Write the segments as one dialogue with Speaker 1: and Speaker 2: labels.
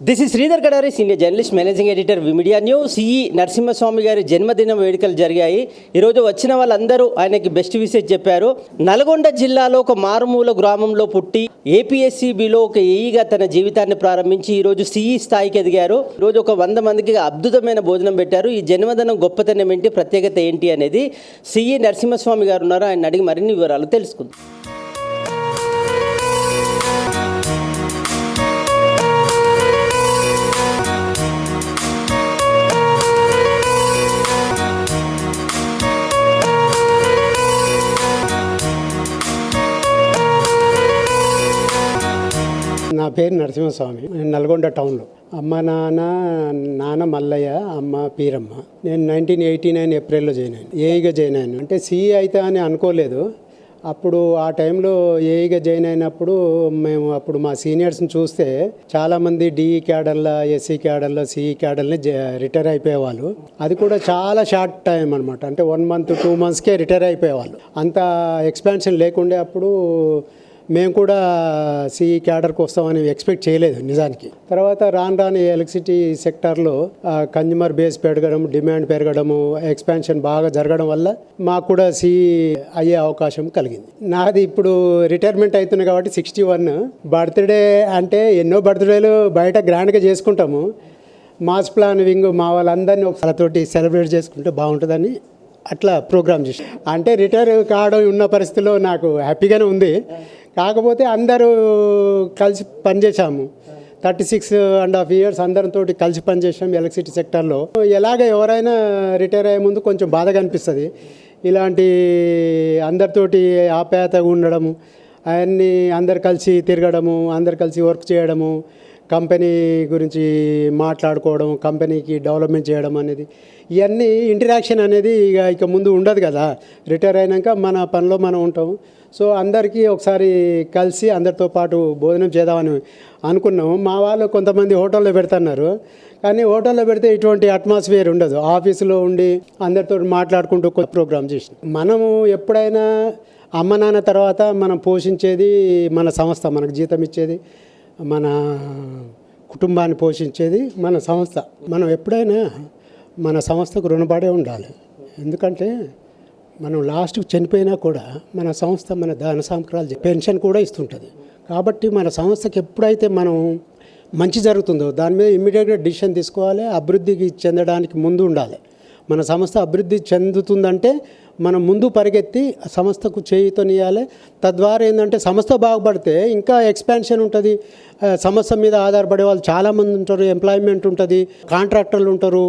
Speaker 1: This is Sridhar Kadari senior journalist managing editor media news ఈ నరసింహస్వామి గారి జన్మదిన వేడుకలు జరిగాయి. ఈరోజు వచ్చిన వాళ్ళందరూ ఆయనకి బెస్ట్ విషెస్ చెప్పారు. నల్గొండ జిల్లాలో ఒక మారుమూల గ్రామంలో పుట్టి ఏపీఎస్సీబీలో ఒక ఏఈగా తన జీవితాన్ని ప్రారంభించి ఈరోజు సిఈ స్థాయికి ఎదిగారు. ఈరోజు ఒక వంద మందికి అద్భుతమైన భోజనం పెట్టారు. ఈ జన్మదినం గొప్పతనం ఏంటి? ప్రత్యేకత ఏంటి అనేది సిఈ నరసింహస్వామి గారు ఉన్నారు. ఆయన అడిగి మరిన్ని వివరాలు తెలుసుకుందాం.
Speaker 2: నా పేరు నరసింహస్వామి. నేను నల్గొండ టౌన్లో. అమ్మ నాన్న నాన్న మల్లయ్య అమ్మ పీరమ్మ. నేను నైన్టీన్ ఎయిటీ నైన్ ఏప్రిల్లో జాయిన్ అయ్యాను. ఏఈగా జాయిన్ అయ్యాను. అంటే సిఈ అయితే అని అనుకోలేదు. అప్పుడు ఆ టైంలో ఏఈగా జాయిన్ అయినప్పుడు మేము అప్పుడు మా సీనియర్స్ని చూస్తే చాలామంది డిఈ క్యాడర్లో ఎస్సీ క్యాడర్లో సిఈ క్యాడర్ని రిటైర్ అయిపోయేవాళ్ళు. అది కూడా చాలా షార్ట్ టైం అనమాట అంటే వన్ మంత్ టూ మంత్స్కే రిటైర్ అయిపోయేవాళ్ళు. అంత ఎక్స్పాన్షన్ లేకుండే అప్పుడు మేము కూడా సిఈ క్యాడర్కి వస్తామని ఎక్స్పెక్ట్ చేయలేదు నిజానికి. తర్వాత రాను రాని ఎలక్ట్రిసిటీ సెక్టార్లో కన్జ్యూమర్ బేస్ పెరగడం డిమాండ్ పెరగడము ఎక్స్పాన్షన్ బాగా జరగడం వల్ల మాకు కూడా సిఈ అయ్యే అవకాశం కలిగింది. నాది ఇప్పుడు రిటైర్మెంట్ అవుతుంది కాబట్టి సిక్స్టీ వన్. బర్త్డే అంటే ఎన్నో బర్త్డేలు బయట గ్రాండ్గా చేసుకుంటాము. మాస్ ప్లాన్ వింగ్ మా వాళ్ళందరినీ ఒకసారితోటి సెలబ్రేట్ చేసుకుంటే బాగుంటుందని అట్లా ప్రోగ్రామ్ చేసి అంటే రిటైర్ కావడం ఉన్న పరిస్థితిలో నాకు హ్యాపీగానే ఉంది. కాకపోతే అందరూ కలిసి పనిచేసాము thirty six and half years అందరితో కలిసి పనిచేసాం ఎలక్ట్రిసిటీ సెక్టర్లో. ఎలాగ ఎవరైనా రిటైర్ అయ్యే ముందు కొంచెం బాధగా అనిపిస్తుంది. ఇలాంటి అందరితోటి ఆప్యాయతగా ఉండడము అవన్నీ అందరు కలిసి తిరగడము అందరు కలిసి వర్క్ చేయడము కంపెనీ గురించి మాట్లాడుకోవడం కంపెనీకి డెవలప్మెంట్ చేయడం అనేది ఇవన్నీ ఇంటరాక్షన్ అనేది ఇక ఇక ముందు ఉండదు కదా. రిటైర్ అయినాక మన పనిలో మనం ఉంటాము. సో అందరికీ ఒకసారి కలిసి అందరితో పాటు భోజనం చేద్దామని అనుకున్నాము. మా వాళ్ళు కొంతమంది హోటల్లో పెడుతున్నారు. కానీ హోటల్లో పెడితే ఇటువంటి అట్మాస్ఫియర్ ఉండదు. ఆఫీసులో ఉండి అందరితో మాట్లాడుకుంటూ కొత్త ప్రోగ్రామ్ చేసి మనము ఎప్పుడైనా అమ్మ నాన్న తర్వాత మనం పోషించేది మన సంస్థ మనకు జీతం ఇచ్చేది మన కుటుంబాన్ని పోషించేది మన సంస్థ. మనం ఎప్పుడైనా మన సంస్థకు రుణపడే ఉండాలి. ఎందుకంటే మనం లాస్ట్కి చనిపోయినా కూడా మన సంస్థ మన దాన సంక్రాలు పెన్షన్ కూడా ఇస్తుంటుంది. కాబట్టి మన సంస్థకి ఎప్పుడైతే మనం మంచి జరుగుతుందో దాని మీద ఇమ్మీడియట్గా డిసిషన్ తీసుకోవాలి అభివృద్ధికి చెందడానికి ముందు ఉండాలి. మన సంస్థ అభివృద్ధి చెందుతుందంటే మనం ముందు పరిగెత్తి సంస్థకు సంస్థకు చేయుతనియాలి. తద్వారా ఏంటంటే సంస్థ బాగుపడితే ఇంకా ఎక్స్పాన్షన్ ఉంటుంది. సంస్థ మీద ఆధారపడే వాళ్ళు చాలామంది ఉంటారు ఎంప్లాయ్మెంట్ ఉంటుంది కాంట్రాక్టర్లు ఉంటారు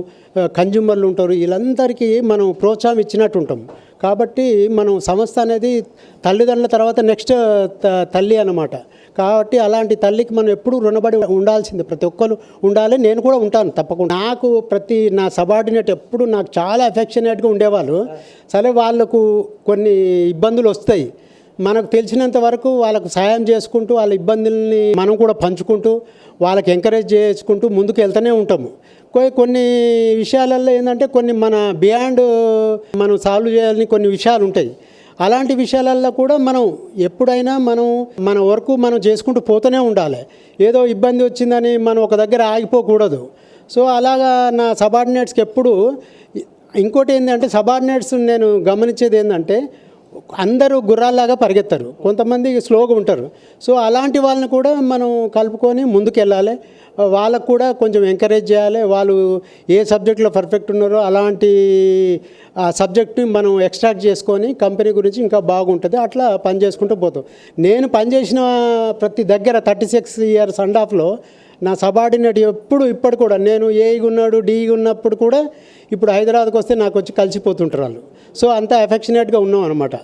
Speaker 2: కన్జ్యూమర్లు ఉంటారు. వీళ్ళందరికీ మనం ప్రోత్సాహం ఇచ్చినట్టు ఉంటాం. కాబట్టి మనం సంస్థ అనేది తల్లిదండ్రుల తర్వాత నెక్స్ట్ తల్లి అన్నమాట. కాబట్టి అలాంటి తల్లికి మనం ఎప్పుడూ రుణపడి ఉండాల్సింది. ప్రతి ఒక్కరు ఉండాలి. నేను కూడా ఉంటాను తప్పకుండా. నాకు ప్రతి నా సబార్డినేట్ ఎప్పుడు నాకు చాలా అఫెక్షనేట్గా ఉండేవాళ్ళు. సరే వాళ్ళకు కొన్ని ఇబ్బందులు వస్తాయి. మనకు తెలిసినంత వరకు వాళ్ళకు సాయం చేసుకుంటూ వాళ్ళ ఇబ్బందుల్ని మనం కూడా పంచుకుంటూ వాళ్ళకి ఎంకరేజ్ చేసుకుంటూ ముందుకు వెళ్తూనే ఉంటాము. కొన్ని విషయాలలో ఏంటంటే కొన్ని మన బియాండ్ మనం సాల్వ్ చేయాలని కొన్ని విషయాలు ఉంటాయి అలాంటి విషయాలలో కూడా మనం ఎప్పుడైనా మనం మన వర్క్ మనం చేసుకుంటూ పోతూనే ఉండాలి. ఏదో ఇబ్బంది వచ్చిందని మనం ఒక దగ్గర ఆగిపోకూడదు. సో అలాగా నా సబార్డినేట్స్కి ఎప్పుడు ఇంకోటి ఏంటంటే సబార్డినేట్స్ నేను గమనించేది ఏంటంటే అందరూ గుర్రాల్లాగా పరిగెత్తారు. కొంతమంది స్లోగా ఉంటారు. సో అలాంటి వాళ్ళని కూడా మనం కలుపుకొని ముందుకు వెళ్ళాలి వాళ్ళకు కూడా కొంచెం ఎంకరేజ్ చేయాలి. వాళ్ళు ఏ సబ్జెక్ట్లో పర్ఫెక్ట్ ఉన్నారో అలాంటి ఆ సబ్జెక్ట్ని మనం ఎక్స్ట్రాక్ట్ చేసుకొని కంపెనీ గురించి ఇంకా బాగుంటుంది. అట్లా పని చేసుకుంటూ పోతాం. నేను పనిచేసిన ప్రతి దగ్గర థర్టీ సిక్స్ ఇయర్స్ అండ్ హాఫ్లో నా సబార్డినేట్ ఎప్పుడు ఇప్పటి కూడా నేను ఏఈగా ఉన్నాడు డీగా ఉన్నప్పుడు కూడా ఇప్పుడు హైదరాబాద్కి వస్తే నాకు వచ్చి కలిసిపోతుంటారు వాళ్ళు. సో అంత అఫెక్షనేట్గా ఉన్నాం అనమాట